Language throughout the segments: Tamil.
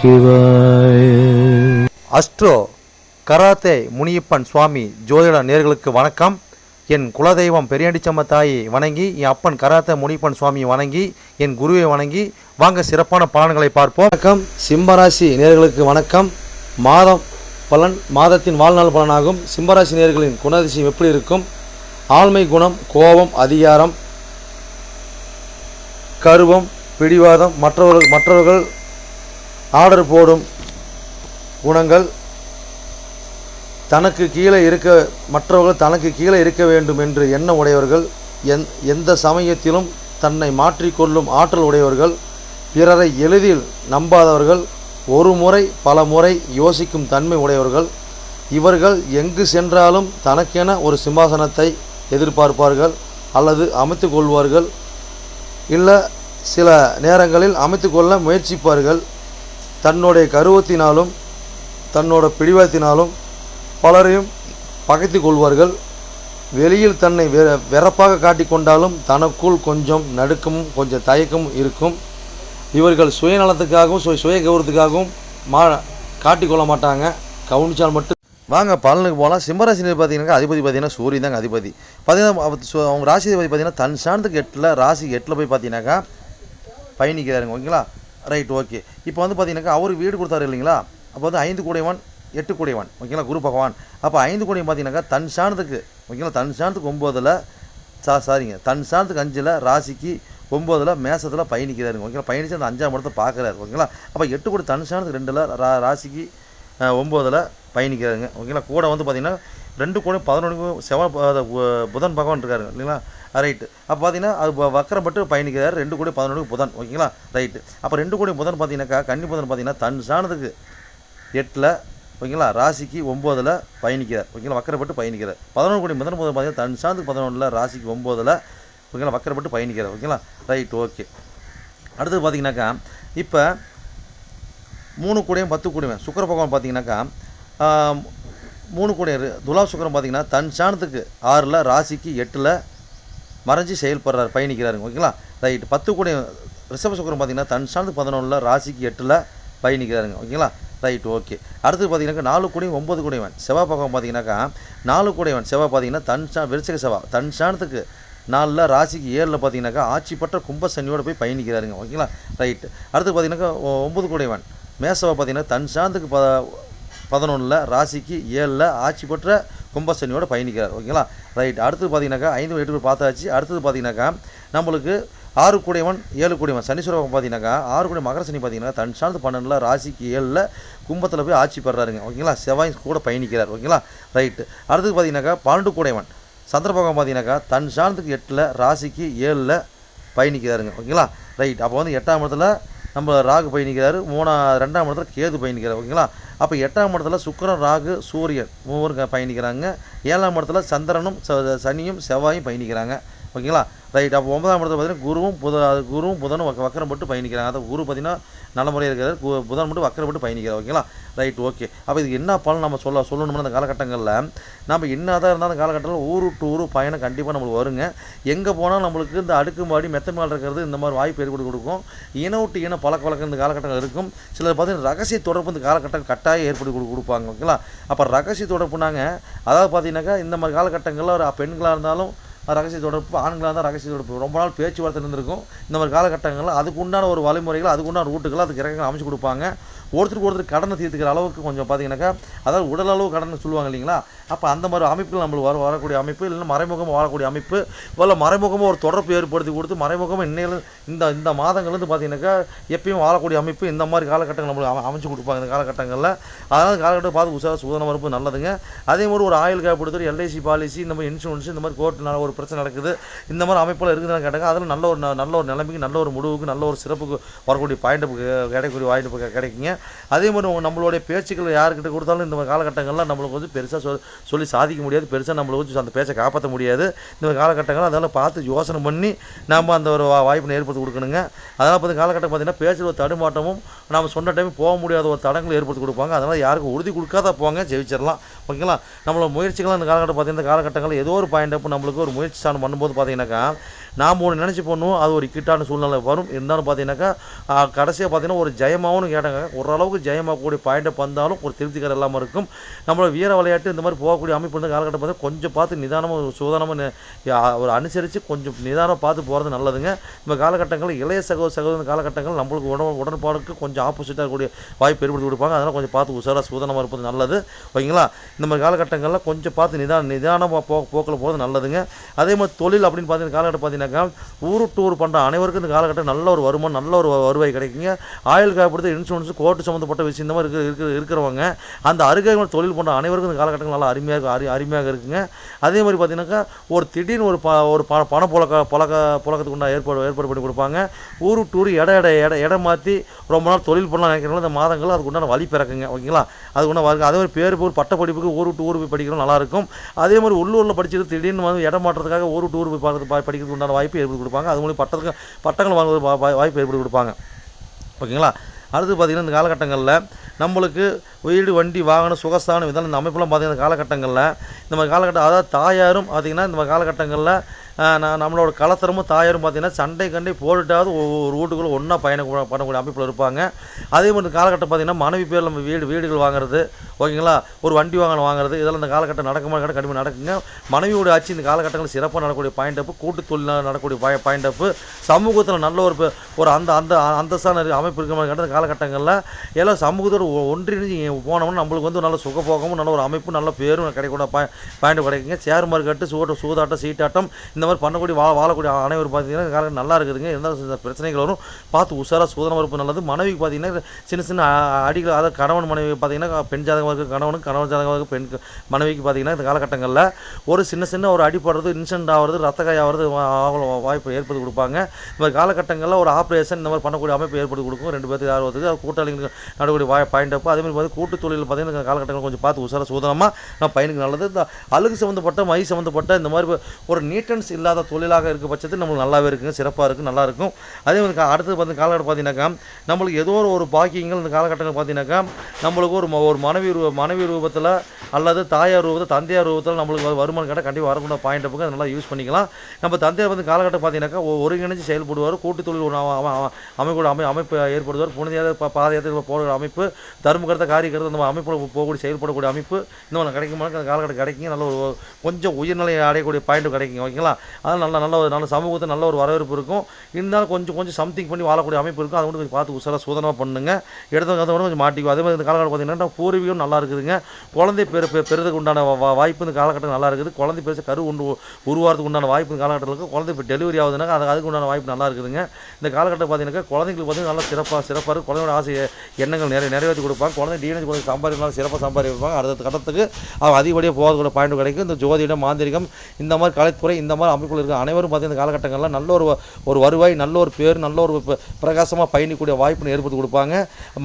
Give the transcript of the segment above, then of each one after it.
சிவாய. அஸ்ட்ரோ கராத்தே முனியப்பன் சுவாமி ஜோதிட நேர்களுக்கு வணக்கம். என் குலதெய்வம் பெரியாண்டிச்சம்ம தாயை வணங்கி என் அப்பன் கராத்தே முனியப்பன் சுவாமியை வணங்கி என் குருவை வணங்கி வாங்க சிறப்பான பலன்களை பார்ப்போம். வணக்கம். சிம்மராசி நேர்களுக்கு வணக்கம். மாதம் பலன் மாதத்தின் வாழ்நாள் பலனாகும். சிம்மராசி நேர்களின் குணதிசயம் எப்படி இருக்கும்? ஆண்மை குணம் கோபம் அதிகாரம் கருவம் பிடிவாதம் மற்றவர்கள் மற்றவர்கள் ஆர்டர் போடும் குணங்கள் தனக்கு கீழே இருக்க மற்றவர்கள் தனக்கு கீழே இருக்க வேண்டும் என்று எண்ணம் உடையவர்கள் எந் எந்த சமயத்திலும் தன்னை மாற்றிக்கொள்ளும் ஆற்றல் உடையவர்கள் பிறரை எளிதில் நம்பாதவர்கள் ஒரு முறை பல முறை யோசிக்கும் தன்மை உடையவர்கள் இவர்கள் எங்கு சென்றாலும் தனக்கென ஒரு சிம்மாசனத்தை எதிர்பார்ப்பார்கள் அல்லது அமைத்து கொள்வார்கள் இல்லை சில நேரங்களில் அமைத்துக்கொள்ள முயற்சிப்பார்கள் தன்னுடைய கருவத்தினாலும் தன்னோட பிடிவாதத்தினாலும் பலரையும் பகைத்து கொள்வார்கள். வெளியில் தன்னை வெ வெறப்பாக காட்டிக்கொண்டாலும் தனக்குள் கொஞ்சம் நடுக்கமும் கொஞ்சம் தயக்கமும் இருக்கும். இவர்கள் சுயநலத்துக்காகவும் சுய சுய கௌரவத்துக்காகவும் மா காட்டிக்கொள்ள மாட்டாங்க. கவனிச்சால் மட்டும். வாங்க பலனுக்கு போகலாம் சிம்மராசினர் பார்த்தீங்கன்னா அதிபதி பார்த்தீங்கன்னா சூரியன் தாங்க அதிபதி. பார்த்தீங்கன்னா சு- அவங்க ராசி அதிபதி பார்த்தீங்கன்னா தன் சார்ந்துக்கு எட்டில் ராசி எட்டில் போய் பார்த்தீங்கன்னாக்கா பயணிக்கிறாருங்க ஓகேங்களா? ரைட் ஓகே இப்போ வந்து பார்த்தீங்கன்னாக்கா அவர் வீடு கொடுத்தாரு இல்லைங்களா? அப்போ வந்து ஐந்து கூடையவன் எட்டு கூடையவன் ஓகேங்களா? குரு பகவான். அப்போ ஐந்து கூடையும் பார்த்தீங்கன்னாக்கா தன் சாணத்துக்கு ஓகேங்களா? தன் சாணத்துக்கு ஒம்போதில் சா சாரிங்க தன் சாணத்துக்கு அஞ்சில் ராசிக்கு ஒம்போதில் மேசத்தில் பயணிக்கிறாருங்க ஓகேங்களா? பயணித்து அந்த அஞ்சாம் இடத்தை பார்க்குறாரு ஓகேங்களா? அப்போ எட்டு கூட தன் ரெண்டில் ரா ராசிக்கு ஒம்போதில் பயணிக்கிறாருங்க ஓகேங்களா? கூட வந்து பார்த்தீங்கன்னா ரெண்டு கூட பதினொன்றுக்கும் செவன் புதன் பகவான் இருக்காருங்க இல்லைங்களா? ரைட்டு அப்போ பார்த்தீங்கன்னா அது வக்கரப்பட்டு பயணிக்கிறார். ரெண்டு கோடி பதினொன்று புதன். ஓகேங்களா? ரைட்டு அப்போ ரெண்டு கோடி புதன் பார்த்தீங்கன்னாக்கா கன்னி புதன் பார்த்தீங்கன்னா தன் சாணத்துக்கு எட்டில் ஓகேங்களா? ராசிக்கு ஒம்போதில் பயணிக்கிறார். ஓகேங்களா? வக்கரப்பட்டு பயணிக்கிறார். பதினொன்று கோடி முதன் புதன் பார்த்தீங்கன்னா தன் சாணத்துக்கு பதினொன்றில் ராசிக்கு ஒம்போதில் ஓகேங்களா? வக்கரப்பட்டு பயணிக்கிறார். ஓகேங்களா? ரைட் ஓகே அடுத்தது பார்த்தீங்கன்னாக்கா இப்போ மூணு கூடையும் பத்து கூடையும். சுக்கர பகவான் பார்த்தீங்கன்னாக்கா மூணு கூடையும் துலா சுக்கரம் பார்த்தீங்கன்னா தன் சாணத்துக்கு ஆறில் ராசிக்கு எட்டில் மறைஞ்சு செயல்படுறாரு பயணிக்கிறாருங்க ஓகேங்களா? ரைட் பத்து கூடையும் ரிஷப சுக்கரம் பார்த்தீங்கன்னா தன் சார்ந்து பதினொன்றில் ராசிக்கு எட்டில் பயணிக்கிறாருங்க. ஓகேங்களா? Right okay. அடுத்து பார்த்தீங்கன்னாக்கா நாலு கூடையும் ஒம்பது கூடையவன் செவ்வாய் பக்கம் பார்த்தீங்கன்னாக்கா நாலு கூடையவன் செவ்வாய் பார்த்தீங்கன்னா தன் சா விருச்சக செவ்வாய். தன் சாணத்துக்கு நாலில் ராசிக்கு ஏழில் பார்த்தீங்கன்னாக்கா ஆட்சி பெற்ற கும்ப போய் பயணிக்கிறாருங்க. ஓகேங்களா? ரைட்டு. அடுத்து பார்த்தீங்கன்னாக்கா ஒ- ஒன்பது கூடையவன் மேசவா பார்த்தீங்கன்னா தன் சாந்துக்கு ப பதினொன்றில் ராசிக்கு ஏழில் ஆட்சி பெற்ற கும்பசனியோட பயணிக்கிறார். ஓகேங்களா? ரைட் அடுத்து பார்த்தீங்கன்னாக்கா ஐந்து எட்டு பேர் பார்த்தாச்சு. அடுத்தது பார்த்தீங்கன்னாக்கா நம்மளுக்கு ஆறு கூடையவன் ஏழு கூடையவன். சனீஸ்வரன் பார்த்தீங்கன்னாக்கா ஆறு கூடிய மகர சனி பார்த்தீங்கன்னா தன் சாணத்து பன்னெண்டில் ராசிக்கு ஏழில் கும்பத்தில் போய் ஆட்சி பெறாருங்க. ஓகேங்களா? செவ்வாய் கூட பயணிக்கிறார். ஓகேங்களா? ரைட்டு அடுத்தது பார்த்தீங்கன்னாக்கா பன்னெண்டு கூடையவன். சந்திரபோகம் பார்த்தீங்கன்னாக்கா தன் சாணத்துக்கு எட்டில் ராசிக்கு ஏழில் பயணிக்கிறாருங்க. ஓகேங்களா? ரைட் அப்போ வந்து எட்டாம் இடத்துல நம்ம ராகு பயணிக்கிறாரு. மூணா ரெண்டாம் இடத்துல கேது பயணிக்கிறார். ஓகேங்களா? அப்போ எட்டாம் இடத்துல சுக்கரன் ராகு சூரியன் மூவரும் பயணிக்கிறாங்க. ஏழாம் இடத்துல சந்திரனும் ச- சனியும் செவ்வாயும் பயணிக்கிறாங்க. ஓகேங்களா? ரைட் அப்போ ஒன்பதாம் இடத்துல பார்த்தீங்கன்னா குருவும் புத குருவும் புதனும் வக்க வக்கரம் போட்டு பயணிக்கிறாங்க. அதை குரு பார்த்தீங்கன்னா நல்ல முறையில் இருக்கிறார். கு- புதன் மட்டும் வக்கரம் போட்டு பயணிக்கிறார் ஓகேங்களா? ரைட் ஓகே அப்போ இதுக்கு என்ன பலன் நம்ம சொல்ல சொல்லணும்னு அந்த காலகட்டங்களில் நம்ம என்ன தான் இருந்தாலும் காலகட்டத்தில் ஊர் டு ஊர் பயணம் கண்டிப்பாக நம்மளுக்கு வருங்க. எங்கே போனாலும் நம்மளுக்கு இந்த அடுக்குமாடி மெத்தமால் இருக்கிறது இந்த மாதிரி வாய்ப்பு ஏற்படுத்தி கொடுக்கும். இன விட்டு இன பழக்க வழக்கம் இந்த காலகட்டங்கள் இருக்கும். சிலர் பார்த்தீங்கன்னா ரகசிய தொடர்பு இந்த காலகட்டம் கட்டாயம் ஏற்படுத்தி கொடு கொடுப்பாங்க ஓகேங்களா? அப்போ ரகசிய தொடர்புனாங்க அதாவது பார்த்தீங்கன்னாக்கா இந்த மாதிரி காலகட்டங்களில் ஒரு பெண்களாக இருந்தாலும் ரகசிய தொடர்பு ஆண்களாக தான் ரகசிய தொடர்பு. ரொம்ப நாள் பேச்சுவார்த்தை இருந்திருக்கும். இந்த மாதிரி காலகட்டங்களில் அதுக்கு உண்டான ஒரு வழிமுறைகள் அதுக்கு உண்டான ரூட்டுகள் அதுக்கு இறக்கங்கள் அமைச்சு கொடுப்பாங்க. ஒருத்தருக்கு ஒருத்தர் கடனை தீர்த்துக்கிற அளவுக்கு கொஞ்சம் பார்த்தீங்கன்னாக்கா அதாவது உடல் அளவு கடன் சொல்லுவாங்க இல்லைங்களா? அப்போ அந்த மாதிரி அமைப்புகள் நம்மளுக்கு வர வரக்கூடிய அமைப்பு இல்லைன்னா மறைமுகமாக வாழக்கூடிய அமைப்பு இல்லை மறைமுகமாக ஒரு தொடர்பு ஏற்படுத்தி கொடுத்து மறைமுகமாக இன்னையில இந்த இந்த மாதங்கள்லேருந்து பார்த்தீங்கன்னாக்கா எப்பயும் வாழக்கூடிய அமைப்பு இந்த மாதிரி காலகட்டங்கள் நம்மளுக்கு அமைச்சு கொடுப்பாங்க இந்த காலகட்டங்களில். அதனால் காலகட்டம் பார்த்து உஷார சுதனம் இருப்பு நல்லதுங்க. அதே மாதிரி ஒரு ஆயில் காப்பீடு எல்ஐசி பாலிசி இந்த மாதிரி இன்சூரன்ஸ் இந்த மாதிரி கோர்ட்டுனால ஒரு ஒரு பிரச்சனை நடக்குது. இந்த மாதிரி அமைப்பில் இருக்குதுன்னு கேட்டாங்க. அதில் நல்ல ஒரு ந- நல்ல ஒரு நிலைமைக்கு நல்ல ஒரு முடிவுக்கு நல்ல ஒரு சிறப்புக்கு வரக்கூடிய பாயிண்ட்டு கிடைக்கக்கூடிய வாய்ப்பு கிடைக்குங்க. அதே மாதிரி நம்மளுடைய பேச்சுக்கள் யாருக்கிட்ட கொடுத்தாலும் இந்த மாதிரி காலகட்டங்களில் நம்மளுக்கு வந்து பெருசாக சொல் சொல்லி சாதிக்க முடியாது. பெருசாக நம்மளுக்கு வந்து அந்த பேச்சை காப்பாற்ற முடியாது. இந்த மாதிரி காலகட்டங்கள் அதெல்லாம் பார்த்து யோசனை பண்ணி நம்ம அந்த ஒரு வா- வாய்ப்பினை ஏற்படுத்தி கொடுக்கணுங்க. அதனால் பார்த்து காலகட்டம் பார்த்தீங்கன்னா பேச்சில் ஒரு தடுமாட்டமும் நம்ம சொன்ன டைம் போக முடியாத ஒரு தடங்களை ஏற்படுத்தி கொடுப்பாங்க. அதனால் யாருக்கும் உறுதி கொடுக்காத போங்க ஜெயிச்சிடலாம். ஓகேங்களா? நம்மளோட முயற்சிகள் இந்த காலகட்டம் பார்த்தீங்கன்னா இந்த காலகட்டங்களில் ஏதோ ஒரு பாயிண்ட் அப் நம்மளுக்கு ஒரு முயற்சி சாணம் பண்ணும்போது பார்த்தீங்கன்னாக்கா நாம் ஒன்று நினச்சி பண்ணுவோம் அது ஒரு கிட்டான சூழ்நிலை வரும். இருந்தாலும் பார்த்தீங்கன்னாக்கா கடைசியாக பார்த்தீங்கன்னா ஒரு ஜெயமாகவும் கேட்டாங்க. ஒரு ஜெயமாக ஜெயமாகக்கூடிய பாயிண்ட்டை வந்தாலும் ஒரு திருப்திகரம் இல்லாமல் இருக்கும். நம்மளோட வீர விளையாட்டு இந்த மாதிரி போகக்கூடிய அமைப்பு வந்து காலகட்டம் பார்த்தா கொஞ்சம் பார்த்து நிதானமாக சூதானமாக ஒரு அனுசரித்து கொஞ்சம் நிதானம் பார்த்து போகிறது நல்லதுங்க. இந்த காலகட்டங்களில் இளைய சகோதர சகோதர காலகட்டங்கள் நம்மளுக்கு உடம்பு உடன்பாடுக்கு கொஞ்சம் ஆப்போசிட்டாக இருக்கக்கூடிய வாய்ப்பு ஏற்படுத்தி கொடுப்பாங்க. அதனால் கொஞ்சம் பார்த்து உஷாராக சுதானமாக இருப்பது நல்லது. ஓகேங்களா? இந்த மாதிரி காலகட்டங்களில் கொஞ்சம் பார்த்து நிதான நிதானமாக போ போக்கில் போகிறது நல்லதுங்க. அதே மாதிரி தொழில் அப்படின்னு பார்த்தீங்கன்னா காலகட்டம் பார்த்தீங்கன்னாக்கா ஊர் டூர் பண்ணுற அனைவருக்கும் இந்த காலகட்டம் நல்ல ஒரு வருமானம் நல்ல ஒரு வருவாய் கிடைக்குங்க. ஆயுள் காப்பீடு இன்சூரன்ஸ் கோர்ட்டு சம்மந்தப்பட்ட விஷயம் இந்த மாதிரி இருக்கிற இருக்கிறவங்க அந்த அருகாமல் தொழில் பண்ணுற அனைவருக்கும் இந்த காலகட்டங்கள் நல்லா அருமையாக அரு அருமையாக இருக்குங்க. அதே மாதிரி பார்த்தீங்கன்னாக்கா ஒரு திடீர்னு ஒரு ப ஒரு ப பண புழக்க புழக்க புழக்கத்துக்குண்டா ஏற்பாடு ஏற்பாடு பண்ணி கொடுப்பாங்க. ஊர் டூர் இட இட இட இடம் மாற்றி ரொம்ப நாள் தொழில் பண்ணலாம் நினைக்கிறவங்க இந்த மாதங்கள் அதுக்கு உண்டான வழி பிறக்குங்க ஓகேங்களா? அதுக்கு உண்டான வருங்க அதே மாதிரி பேர் போர் பட்ட படிப்புக்கு ஊரு டூர் போய் படிக்கிறோம் நல்லாயிருக்கும் அதே மாதிரி உள்ளூரில் படிச்சுட்டு திடீர்னு வந்து இடம் மாற்றத்துக்காக ஊரு டூர் போய் பார்க்கறது படிக்கிறதுக்கு உண்டான வாய்ப்பு ஏற்படுத்தி கொடுப்பாங்க. அது மூலியம் பட்டத்துக்கு பட்டங்கள் வாங்குவது வாய்ப்பு ஏற்படுத்தி கொடுப்பாங்க. ஓகேங்களா? அடுத்து பார்த்திங்கன்னா இந்த காலகட்டங்களில் நம்மளுக்கு வீடு வண்டி வாகனம் சுகஸ்தானம் இதெல்லாம் இந்த அமைப்பெல்லாம் பார்த்தீங்கன்னா இந்த காலகட்டங்களில் இந்த மாதிரி காலகட்டம் அதாவது தாயாரும் பார்த்திங்கன்னா இந்த மாதிரி காலகட்டங்களில் நான் நம்மளோட கலத்தரமும் தாயாரும் பார்த்திங்கன்னா சண்டை கண்டை போட்டுட்டாவது ஒரு வீட்டுக்குள்ளே ஒன்றா பயணம் பண்ணக்கூடிய அமைப்பில் இருப்பாங்க. அதே மாதிரி காலகட்டம் பார்த்திங்கன்னா மனைவி பேரில் நம்ம வீடு வீடுகள் வாங்குறது ஓகேங்களா? ஒரு வண்டி வாகனம் வாங்குறது இதெல்லாம் இந்த காலகட்டம் நடக்குமா கட்ட கண்டிப்பாக நடக்குங்க. மனைவியோட ஆட்சி இந்த காலகட்டங்களில் சிறப்பாக நடக்கூடிய பாயிண்ட் அப்பு கூட்டு தொழில் நடக்கக்கூடிய பாயிண்ட் அப்பு சமூகத்தில் நல்ல ஒரு ஒரு அந்த அந்த அந்தஸ்தான அமைப்பு இருக்கிற மாதிரி கேட்டால் காலகட்டங்களில் எல்லாம் சமூகத்தோடு ஒன்றிணைஞ்சு போனோம்னா நம்மளுக்கு வந்து நல்ல சுகபோகமும் நல்ல ஒரு அமைப்பு நல்ல பேரும் கிடைக்கூட பாயிண்ட் கிடைக்குங்க. சேர் மார்க்கெட்டு சூட சூதாட்டம் சீட்டாட்டம் இந்த மாதிரி பண்ணக்கூடிய வா வாழக்கூடிய அனைவரும் பார்த்தீங்கன்னா இந்த நல்லா இருக்குதுங்க. இருந்தாலும் பிரச்சனைகள் வரும். பார்த்து உஷாராக சூதனமாக இருப்பது நல்லது. மனைவிக்கு பார்த்தீங்கன்னா சின்ன சின்ன அடிகள் அதாவது கணவன் மனைவி பார்த்தீங்கன்னா பெண் ஜாதகமாக இருக்குது கணவனுக்கு கணவன் ஜாதகமாக இருக்குது பெண் மனைவிக்கு பார்த்தீங்கன்னா இந்த காலகட்டங்களில் ஒரு சின்ன சின்ன ஒரு அடிப்படுறது இன்சிடென்ட் ஆகிறது ரத்த காயம் ஆகிறது வாய்ப்பு ஏற்படுத்தி கொடுப்பாங்க. இந்த மாதிரி காலகட்டங்களில் ஒரு ஆப்ரேஷன் இந்த மாதிரி பண்ணக்கூடிய அமைப்பு ஏற்படுத்தி கொடுக்கும். ரெண்டு பேருக்கு ஆர்வத்துக்கு கூட்டாளிகளுக்கு நடக்கூடிய வாய் பாயிண்ட் அப்போ அதே மாதிரி பார்த்து கூட்டு தொழில் பார்த்தீங்கன்னா காலகட்டங்கள் கொஞ்சம் பார்த்து உஷாரா சூதனமாக நான் பையனுக்கு நல்லது. இந்த அழுகு சம்மந்தப்பட்ட மை சம்மந்தப்பட்ட இந்த மாதிரி ஒரு இல்லாத தொழிலாக இருக்க பட்சத்தில் நம்மளுக்கு நல்லாவே இருக்குங்க சிறப்பாக இருக்கும் நல்லா இருக்கும். அதே மாதிரி அடுத்தது பார்த்து காலகட்டம் பார்த்தீங்கன்னாக்கா நம்மளுக்கு ஏதோ ஒரு பாக்கியங்கள் இந்த காலகட்டங்கள் பார்த்தீங்கன்னாக்கா நம்மளுக்கு ஒரு ம- ஒரு மனைவி ரூ மனைவி ரூபத்தில் அல்லது தாயார் ரூபத்தில் தந்தையார் ரூபத்தில் நம்மளுக்கு வருமானம் கேட்டால் கண்டிப்பாக வரக்கூடிய பாயிண்ட் அப்புக்கு அதை நல்லா யூஸ் பண்ணிக்கலாம். நம்ம தந்தையார் வந்து காலகட்டம் பார்த்தீங்கன்னாக்கா ஒ- ஒருங்கிணைஞ்சு செயல்படுவார். கூட்டு தொழில் ஒரு அம- அமைப்போட அமை அமைப்பு ஏற்படுவார் புனித பா- பாத யாத்திரை போகிற அமைப்பு தர்மகர்த்த காரியகர்த்த நம்ம அமைப்பில் போகக்கூடிய செயல்படக்கூடிய அமைப்பு இன்னும் மாதிரி கிடைக்குமா அந்த காலகட்டம் கிடைக்கும் நல்ல ஒரு கொஞ்சம் உயர்நிலை அடையக்கூடிய பாயிண்ட் கிடைக்கும் ஓகேங்களா? அதனால் நல்ல நல்ல ஒரு நல்ல சமூகத்தில் நல்ல ஒரு வரவேற்பு இருக்கும். இருந்தாலும் கொஞ்சம் கொஞ்சம் சம்திங் பண்ணி வாழக்கூடிய அமைப்பு இருக்கும். அதை மட்டும் கொஞ்சம் பார்த்து உசாராக சோதனை பண்ணுங்க. எடுத்தவங்க அதை கொஞ்சம் மாட்டிக்கும் அதே மாதிரி இந்த காலகட்டம் பார்த்தீங்கன்னா பூர்வீகம் நல்லா இருக்குதுங்க. குழந்தை பெரு பெ- பெறுறதுக்கு உண்டான வா- வாய்ப்பு இந்த காலகட்டம் நல்லா இருக்குது. குழந்தை பெருசு கரு உண்டு உருவாகிறதுக்கு உண்டான வாய்ப்பு இந்த காலகட்டத்தில் இருக்குது குழந்தை இப்போ டெலிவரி ஆகுதுன்னா அது அதுக்கு உண்டான வாய்ப்பு நல்லா இருக்குதுங்க. இந்த காலகட்டம் பார்த்தீங்கன்னா குழந்தைங்களுக்கு பார்த்தீங்கன்னா நல்லா சிறப்பாக சிறப்பாக இருக்கும். குழந்தையோட ஆசை எண்ணங்கள் நிறைய நிறைவேற்றி கொடுப்பாங்க. குழந்தை டிஎன்ஏ கொஞ்சம் சம்பாதிக்கலாம் சிறப்பாக சம்பாதிப்பாங்க அடுத்த கட்டத்துக்கு அவங்க அதிகப்படியாக போகிறதுக்கூட பாயிண்ட் கிடைக்கும். இந்த ஜோதிடம் மாந்திரிகம் இந்த மாதிரி கலைத்துறை இந்த மாதிரி அமைப்புகள் இருக்க அனைவரும் பார்த்தீங்கன்னா இந்த காலகட்டங்களில் நல்ல ஒரு ஒரு வருவாய் நல்ல ஒரு பேர் நல்ல ஒரு பிரகாசமாக பயணிக்கூடிய வாய்ப்புன்னு ஏற்படுத்தி கொடுப்பாங்க.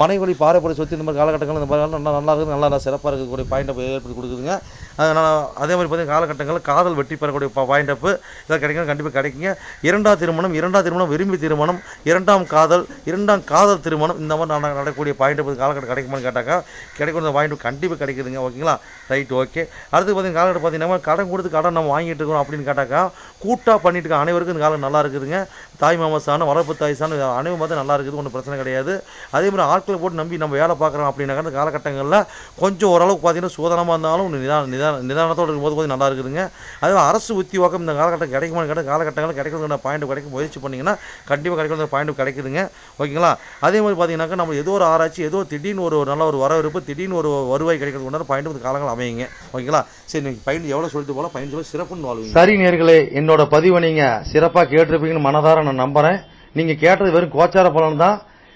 மனைவி பாரம்பரிய சொத்து இந்த மாதிரி காலகட்டங்கள் இந்த மாதிரி நல்லா நல்லா இருக்குது நல்லா சிறப்பாக இருக்கக்கூடிய பாயிண்ட் ஏற்படுத்தி கொடுக்குதுங்க. அதனால் அதே மாதிரி பார்த்தீங்கன்னா காலகட்டங்களில் காதல் வெற்றி பெறக்கூடிய பாயிண்ட் அப்பு. கிடைக்கும் கண்டிப்பாக கிடைக்குங்க. இரண்டாம் திருமணம் இரண்டாம் திருமணம் விரும்பி திருமணம் இரண்டாம் காதல் இரண்டாம் காதல் திருமணம் இந்த மாதிரி நட- நடக்கக்கூடிய பாயிண்ட் அப்பு காலகட்டம் கிடைக்குமான்னு கேட்டாக்கா கிடைக்கும். அந்த பாயிண்ட் கண்டிப்பாக கிடைக்குதுங்க. ஓகேங்களா? Right okay. அடுத்து பார்த்தீங்கன்னா காலகட்டம் பார்த்தீங்கன்னா கடன் கொடுத்து கடன் நம்ம வாங்கிட்டு இருக்கோம் அப்படின்னு கேட்டாக்கா கூட்டாக பண்ணிட்டு இருக்க அனைவருக்கும் இந்த காலம் நல்லா இருக்குதுங்க. தாய் மாமா சாணம் வளர்ப்பு தாய் சாணம் அனைவரும் பார்த்து நல்லா இருக்குது ஒன்றும் பிரச்சனை கிடையாது. அதே மாதிரி ஆட்களை போட்டு நம்பி நம்ம வேலை பார்க்குறோம் அப்படின்னாக்கா இந்த காலகட்டங்களில் கொஞ்சம் ஓரளவுக்கு பார்த்தீங்கன்னா சூதனமாக இருந்தாலும் நிதான நிதான நிதானத்தோடு இருக்கும்போது கொஞ்சம் நல்லா இருக்குதுங்க. அதே அரசு உத்தியோகம் இந்த காலகட்டம் கிடைக்குமான்னு கேட்டால் காலகட்டங்களில் கிடைக்கிறதுக்கான பாயிண்ட் கிடைக்க முயற்சி பண்ணிங்கன்னா கண்டிப்பாக கிடைக்கிற பாயிண்ட் கிடைக்குதுங்க. ஓகேங்களா? அதே மாதிரி பார்த்தீங்கன்னாக்கா நம்ம ஏதோ ஒரு ஆராய்ச்சி ஏதோ திடீர்னு ஒரு நல்ல ஒரு வரவேற்பு திடீர்னு ஒரு வருவாய் கிடைக்கிறது உண்டான பாயிண்ட் இந்த காலங்கள் அமையுங்க. ஓகேங்களா? சரி நீங்கள் பாயிண்ட் எவ்வளோ சொல்லிட்டு போல பாயிண்ட் சொல்லி சிறப்புன்னு வாழ்வீங்க. சரி நேர்களே என்னோட பதிவை நீங்கள் சிறப்பாக கேட்டிருப்பீங்கன்னு மனதார நான் நம்புகிறேன் நீங்கள் கேட்டது வெறும் கோச்சார பலன் தான்.